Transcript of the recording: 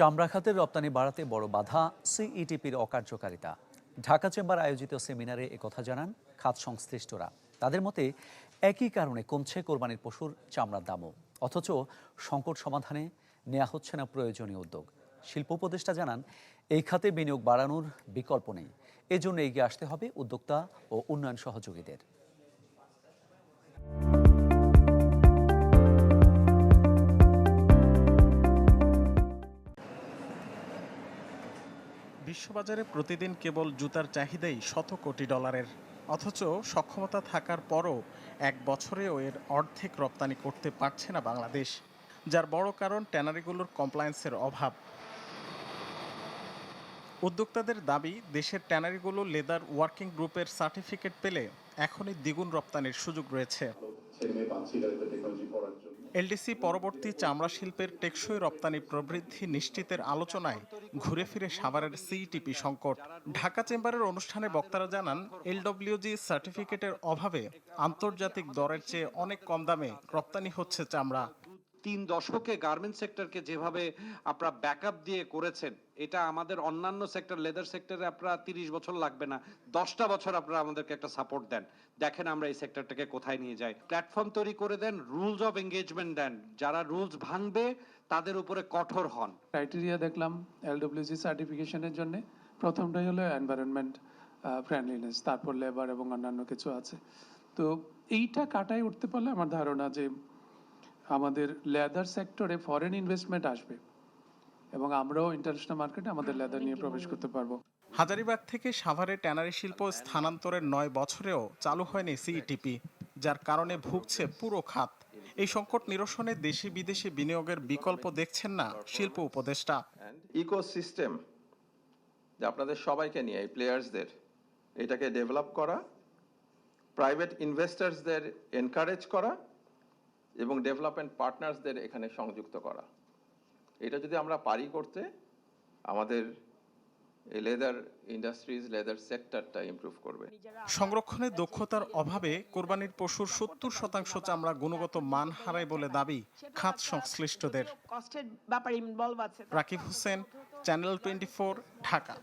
চামড়া খাতের রপ্তানি বাড়াতে বড় বাধা সিইটিপির অকার্যকারিতা। ঢাকা চেম্বার আয়োজিত সেমিনারে একথা জানান খাত সংশ্লিষ্টরা। তাদের মতে, একই কারণে কমছে কোরবানির পশুর চামড়ার দামও। অথচ সংকট সমাধানে নেওয়া হচ্ছে না প্রয়োজনীয় উদ্যোগ। শিল্প উপদেষ্টা জানান, এই খাতে বিনিয়োগ বাড়ানোর বিকল্প নেই। এজন্য এগিয়ে আসতে হবে উদ্যোক্তা ও উন্নয়ন সহযোগীদের। বিশ্ববাজারে প্রতিদিন কেবল জুতার চাহিদাই শত কোটি ডলারের। অথচ সক্ষমতা থাকার পরও এক বছরেও এর অর্ধেক রপ্তানি করতে পারছে না বাংলাদেশ, যার বড় কারণ ট্যানারিগুলোর কমপ্লায়েন্সের অভাব। উদ্যোক্তাদের দাবি, দেশের ট্যানারিগুলো লেদার ওয়ার্কিং গ্রুপের সার্টিফিকেট পেলে এখনই দ্বিগুণ রপ্তানির সুযোগ রয়েছে। এলডিসি পরবর্তী চামড়া শিল্পের টেকসই রপ্তানি প্রবৃদ্ধি নিশ্চিতের আলোচনায় ঘুরে ফিরে সাভারের সিইটিপি সংকট। ঢাকা চেম্বারের অনুষ্ঠানে বক্তারা জানান, এলডব্লিউজি সার্টিফিকেটের অভাবে আন্তর্জাতিক দরের চেয়ে অনেক কম দামে রপ্তানি হচ্ছে চামড়া। তিন দশকে গার্মেন্ট সেক্টরকে যেভাবে আপনারা ব্যাকআপ দিয়ে করেছেন, এটা আমাদের অন্যান্য সেক্টর লেদার সেক্টরে আপনারা তিরিশ বছর লাগবে না, দশটা বছর আপনারা আমাদেরকে একটা সাপোর্ট দেন। দেখেন আমরা এই সেক্টরটাকে কোথায় নিয়ে যাই। প্ল্যাটফর্ম তৈরি করে দেন রুলস অফ এঙ্গেজমেন্ট দেন। যারা রুলস ভাঙবে, তাদের উপরে কঠোর হন। ক্রাইটেরিয়া দেখলাম এলডব্লিউসি সার্টিফিকেশনের জন্য। প্রথমটাই হলো এনভায়রনমেন্ট ফ্রেন্ডলিনেস তারপর লেবার এবং অন্যান্য কিছু আছে। তো এইটা কাটায় উঠতে পারলে আমার ধারণা যে আমাদের লেদার সেক্টরে ফরেন ইনভেস্টমেন্ট আসবে এবং আমরাও ইন্টারন্যাশনাল মার্কেটে আমাদের লেদার নিয়ে প্রবেশ করতে পারব। হাজারিবাগ থেকে সাভারে ট্যানারি শিল্প স্থানান্তরের নয় বছরেও চালু হয়নি সিইটিপি যার কারণে ভুগছে পুরো খাত। এই সংকট নিরসনে দেশি বিদেশি বিনিয়োগের বিকল্প দেখছেন না শিল্প উপদেষ্টা। ইকোসিস্টেম যে আপনাদের সবাইকে নিয়ে এই প্লেয়ার্সদের এটাকে ডেভেলপ করা প্রাইভেট ইনভেস্টার্সদের এনকারেজ করা এবং ডেভেলপমেন্ট পার্টনার্সদের এখানে সংযুক্ত করা। এটা যদি আমরা পারি করতে আমাদের এই লেদার ইন্ডাস্ট্রিজ লেদার সেক্টরটা ইমপ্রুভ করবে। সংরক্ষণের দক্ষতার অভাবে কোরবানির পশুর সত্তর শতাংশ চামড়া গুণগত মান হারায় বলে দাবি খাত সংশ্লিষ্টদের। কষ্টের ব্যাপার ইনভলভ আছে। Rakib Hossain channel twenty Dhaka.